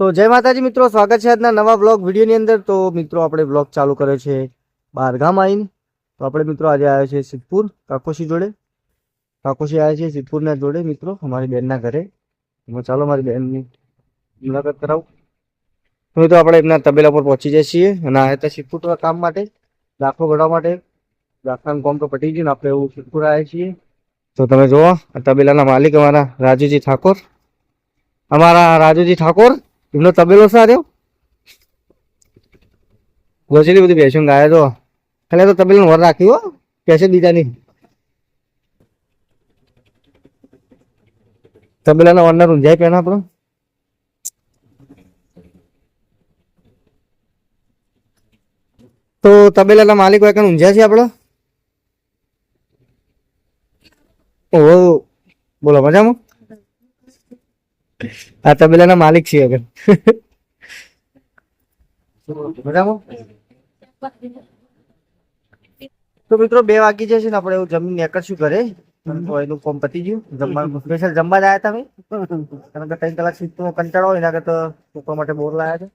તો જય માતાજી મિત્રો, સ્વાગત છે આજના નવા બ્લોગ વિડીયોની અંદર. તો મિત્રો, આપણે બ્લોગ ચાલુ કર્યો છે બહારગામ આવીને તો આપણે મિત્રો, આજે આવ્યા છે સિદ્ધપુર, કાકોશી જોડે. કાકોશી આવ્યા છે સિદ્ધપુરના જોડે, મિત્રો, અમારી બેનના ઘરે. એમાં ચાલો, મારી બેનની મુલાકાત કરાવું. તો આપણે એમના તબેલા પર પહોંચી જઈએ છીએ અને આવ્યા હતા સિદ્ધપુર કામ માટે. દાખલો ભરવા માટે. દાખલાનું કામ તો પટી ગયું આપણે એવું સિદ્ધપુર આવ્યા છીએ. તો તમે જુઓ આ તબેલાના માલિક અમારા રાજુજી ઠાકોર. અમારા રાજુજી ઠાકોર એમનો તબેલો સારો ગોચેલી બધી ભેંસો ગાય તો. ખાલી તો તબેલો વર રાખ્યો હો પેસે બીજા તબેલાના વરના રૂંઝાઈ પેના આપણો. તો તબેલાના માલિક હોય ઊંઝ્યા છે આપણો? ઓહો, બોલો, મજામાં? આ તબેલાના માલિક છીએ અગર તો મિત્રો બે વાગી જશે ને આપણે એવું જમીન નીકળશું ઘરે તો એનું કોમ પતી ગયું જમવાનું સ્પેશિયલ જમવા આવ્યા તમે કારણ કે ત્રણ કલાક સુધી કંટાળો એના કરતા છોકરા માટે બોર લાયા છે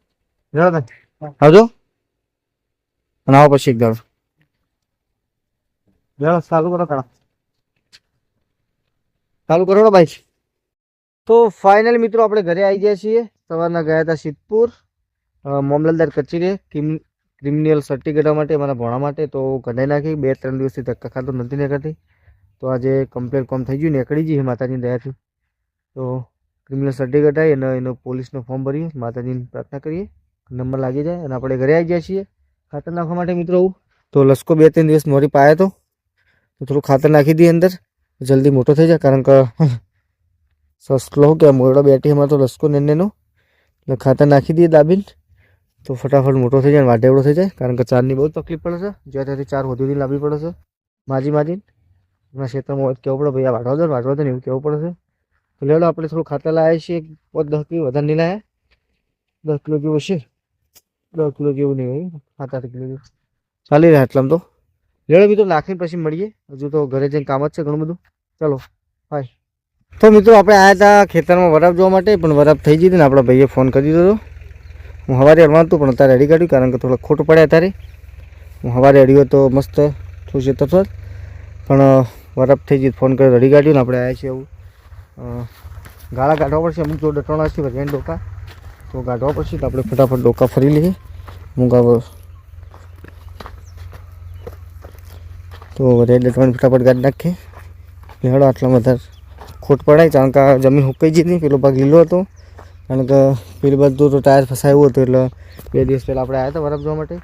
બરાબર ને આવજો અને આવો પછી એક દાડો ચાલુ કરો કાળા ચાલુ કરો ભાઈ તો ફાઇનલ મિત્રો આપણે ઘરે આવી ગયા છીએ. સવારના ગયા હતા સિદ્ધપુર. અ, મામલતદાર કચેરીએ ક્રિમ- ક્રિમિનલ સર્ટિફિકેટ માટે અમારા ભણા માટે તો કઢાઈ નાખી. બે ત્રણ દિવસથી ધક્કા ખાતો નથી નીકળતી. તો આજે કમ્પ્લેટ કોમ થઈ ગયું નીકળી જઈએ માતાજીની દયાથી. તો ક્રિમિનલ સર્ટિફિકેટ આવી અને એનો પોલીસનો ફોર્મ ભરીએ માતાજીની પ્રાર્થના કરીએ. નંબર લાગી જાય અને આપણે ઘરે આવી ગયા છીએ ખાતર નાખવા માટે મિત્રો તો લસકો બે ત્રણ દિવસ મોરી પાયો તો તો થોડું ખાતર નાખી દઈએ અંદર. જલ્દી મોટો થઈ જાય કારણ કે સસલો કે મોરડો બેઠી અમારે તો રસકો નેનેનો. એટલે ખાતર નાખી દઈએ દાબીને. તો ફટાફટ મોટો થઈ જાય વાઢેવડો થઈ જાય. કારણ કે ચારની બહુ તકલીફ પડે છે. જ્યાં ત્યાંથી ચાર વધુ લાવવી પડે છે. માજી માજીને. એમના ક્ષેત્રમાં હોય તો પડે? ભાઈ આ વાઢવા દો ને, વાઢવા દો ને, એવું કહેવું પડે છે. તો લેડો આપણે થોડું ખાતર લાવીએ છીએ. પાંચ દસ કિલો વધારે નહીં લાયા. દસ કિલો જેવું હશે. દસ કિલો જેવું નહીં હોય. સાત કિલો જેવું. ચાલી રહ્યા એટલામાં તો. લેડો બી તો નાખીને પછી મળીએ. હજુ તો ઘરે જઈને કામ જ છે ઘણું બધું. ચાલો બાય તો મિત્રો, આપણે આવ્યા હતા ખેતરમાં વરાપ જોવા માટે, પણ વરાપ થઈ હતી ને આપણા ભાઈએ ફોન કરી દીધો હું સવારે અડવાનું હતું પણ અત્યારે અડી કાઢ્યું, કારણ કે થોડો ખોટું પડે અત્યારે. હું સવારે અડ્યો તો મસ્ત થોડું છે તત્વ પણ વરાપ થઈ ગઈ ફોન કરી અડી કાઢ્યું ને આપણે આવ્યા છીએ એવું. ગાળા કાઢવા પડશે, અમુક જો ડટોણા છે રેન ડોકા. તો કાઢવા પડશે તો આપણે ફટાફટ ડોકા ફરી લઈએ. આ તો રેડ ડટવાની ફટાફટ ગાડી નાખીએ. લેડો આટલા વધારે. ખોટ પડાય, કારણ કે જમીન હુકાઈ ગઈ હતી, પેલો ભાગ લીલો હતો. કારણ કે પેલી બધું તો ટાયર ફસાયું હતું, એટલે બે દિવસ પહેલાં આપણે આવ્યા હતા બરફ જોવા માટે.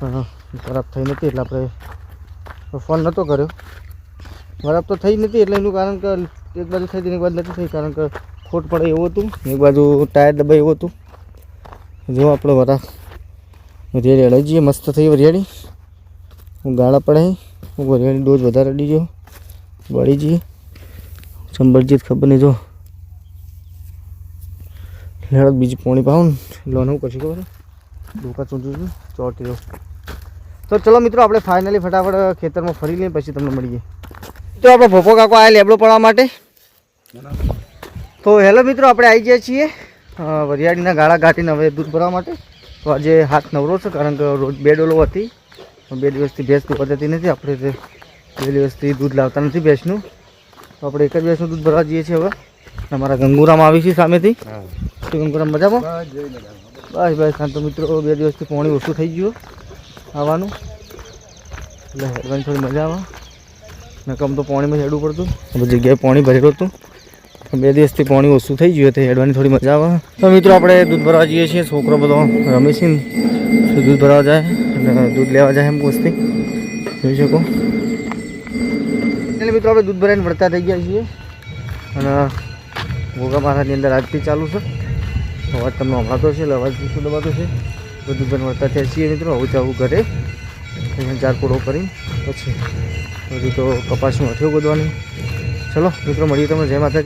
પણ બરફ થઈ નથી, એટલે આપણે ફોન નહોતો કર્યો. બરફ તો થઈ નથી, એટલે એનું કારણ કે એક બાજુ થઈ હતી એક બાજુ નથી થઈ, કારણ કે ખોટ પડે એવું હતું. એક બાજુ ટાયર દબાઈ એવું હતું. જો આપણે બરફ વરિયાળી અડાઈ જઈએ, મસ્ત થઈ વરિયાળી હું ગાળા પડે હું વરિયાળી ડોઝ વધારે અડી ગયો. બળી જઈએ. સંભળજીત ખબર નહીં જો. લેડો બીજું પોણી પાઉં લોન હું કરશું ખબર ધોકા ચૂંટું છું. ચોટી રહ્યો તો ચલો મિત્રો, આપણે ફાઇનલી ફટાફટ ખેતરમાં ફરી લઈએ, પછી તમને મળીએ. તો આપણે ભોપો કાકો આયા લેબડો પડવા માટે. તો હેલો મિત્રો, આપણે આવી ગયા છીએ વરિયાળીના ગાળા ઘાટીને હવે દૂધ ભરવા માટે. તો આજે હાથ નવરો છે, કારણ કે રોજ બે ડોલો હતી. બે દિવસથી ભેંસ તો પદ્ધતિ નથી, આપણે બે દિવસથી દૂધ લાવતા નથી ભેંસનું. તો આપણે એક જ ભેંસનું દૂધ ભરવા જઈએ છીએ હવે. અમારા ગંગુરામ આવી છે સામેથી. તો ગંગુરામ મજામાં? બસ બસ હા તો મિત્રો બે દિવસથી પાણી ઓછું થઈ ગયું. આવવાનું. એટલે હેરવાની થોડી મજા આવે નકમ તો પાણીમાં હેડવું પડતું. બધી જગ્યાએ પાણી ભરેલું હતું. બે દિવસથી પાણી ઓછું થઈ ગયું તો હેડવાની થોડી મજા આવે તો મિત્રો આપણે દૂધ ભરવા જઈએ છીએ. છોકરો બધો રમીશીને દૂધ ભરવા જાય? અને દૂધ લેવા જાય એમ પૂછતી. જોઈ શકો. એટલે મિત્રો આપણે દૂધ ભરાઈને વળતા થઈ ગયા છીએ. અને ભોગા મારાની અંદર આજથી ચાલુ છે. અવાજ તમને સંભળાતો છે, એટલે અવાજ શું દબાતો છે. દૂધ ભરાઈને વળતા થયા છીએ મિત્રો. આવું જવું ઘરે. ચાર પૂરો કરીને પછી. હજુ તો કપાસનું હથિયો ગોદવાની. ચલો, મિત્રો, મળીએ તમે જય માતાજી.